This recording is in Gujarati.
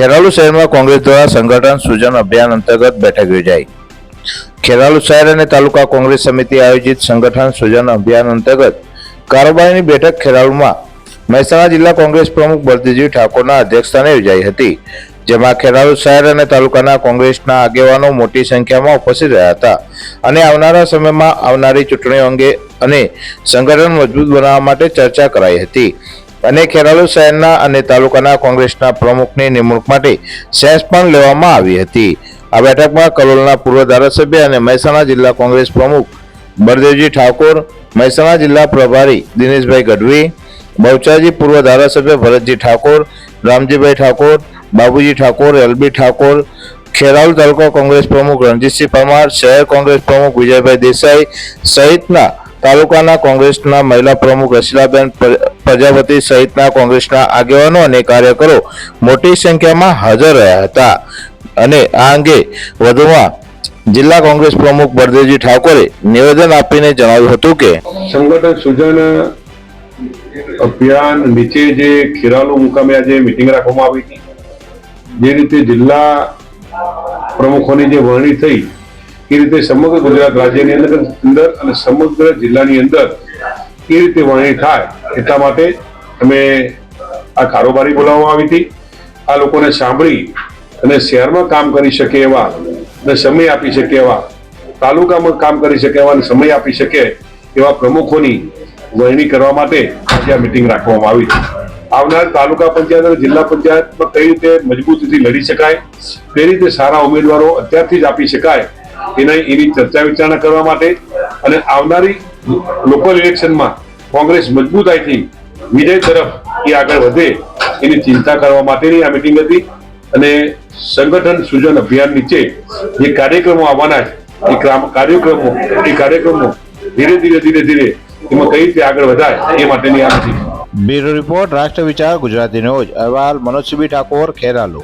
ખેરાલુ શહેરમાં કોંગ્રેસ દ્વારા સંગઠન સૂજન અભિયાન અંતર્ગત બેઠક યોજાઈ. ખેરાલુ શહેર અને તાલુકા કોંગ્રેસ સમિતિ આયોજિત સંગઠન સૂજન અભિયાન અંતર્ગત કારોબારીની બેઠક ખેરાલુમાં મહેસાણા જિલ્લા કોંગ્રેસ પ્રમુખ બળદેવજી ઠાકોરના અધ્યક્ષસ્થાને યોજાઈ હતી, જેમાં ખેરાલુ શહેર અને તાલુકાના કોંગ્રેસના આગેવાનો મોટી સંખ્યામાં ઉપસ્થિત રહ્યા હતા અને આવનારા સમયમાં આવનારી ચૂંટણીઓ અંગે અને સંગઠન મજબૂત બનાવવા માટે ચર્ચા કરાઈ હતી. અને ખેરાલુ શહેરના અને તાલુકાના કોંગ્રેસના પ્રમુખની નિમણૂક માટે સેન્સ પણ લેવામાં આવી હતી. આ બેઠકમાં કલોલના પૂર્વ ધારાસભ્ય અને મહેસાણા જિલ્લા કોંગ્રેસ પ્રમુખ બળદેવજી ઠાકોર, મહેસાણા જિલ્લા પ્રભારી દિનેશભાઈ ગઢવી બહુચરાજી પૂર્વ ધારાસભ્ય ભરતજી ઠાકોર, રામજીભાઈ ઠાકોર, બાબુજી ઠાકોર, એલબી ઠાકોર, ખેરાલુ તાલુકા કોંગ્રેસ પ્રમુખ રણજીતસિંહ પરમાર, શહેર કોંગ્રેસ પ્રમુખ વિજયભાઈ દેસાઈ સહિતના તાલુકાના કોંગ્રેસના મહિલા પ્રમુખ રસીલાબેન પ્ર- પ્રજાપતિ સહિતના કોંગ્રેસના આગેવાનો અને કાર્યકરો મોટી સંખ્યામાં હાજર રહ્યા હતા. અને આ અંગે વધુમાં જિલ્લા કોંગ્રેસ પ્રમુખ બળદેવજી ઠાકોરે નિવેદન આપીને જણાવ્યું હતું કે, સંગઠન સુજન અભિયાન નીચે જે ખીરાલુ મુકામે આજે મિટિંગ રાખવામાં આવી હતી, જે રીતે જિલ્લા પ્રમુખોની જે વરણી થઈ, એ રીતે સમગ્ર ગુજરાત રાજ્યની અંદર અને સમગ્ર જિલ્લાની અંદર એ રીતે વણી થાય એટલા માટે અમે આ કારોબારી બોલાવવામાં આવી હતી. આ લોકોને સાંભળી અને શહેરમાં કામ કરી શકે એવા અને સમય આપી શકે એવા, તાલુકામાં કામ કરી શકે એવા અને સમય આપી શકે એવા પ્રમુખોની વહેણી કરવા માટે આજે આ મિટિંગ રાખવામાં આવી છે. આવનાર તાલુકા પંચાયત અને જિલ્લા પંચાયતમાં કઈ રીતે મજબૂતીથી લડી શકાય, કઈ રીતે સારા ઉમેદવારો અત્યારથી જ આપી શકાય, એના એની ચર્ચા વિચારણા કરવા માટે અને આવનારી લોકલ ઇલેક્શનમાં કોંગ્રેસ મજબૂતાઈથી વિજય તરફ એ આગળ વધે એની ચિંતા કરવા માટેની આ મિટિંગ હતી. અને સંગઠન સૂજન અભિયાન નીચે જે કાર્યક્રમો આવવાના છે, એ કાર્યક્રમો એ કાર્યક્રમો ધીરે ધીરે ધીરે ધીરે એમાં કઈ રીતે આગળ વધાય એ માટેની આ મિટિંગ બ્યુરો રિપોર્ટ, રાષ્ટ્ર વિચાર, ગુજરાતી ન્યૂઝ. અહેવાલ મનોજ ઠાકોર, ખેરાલુ.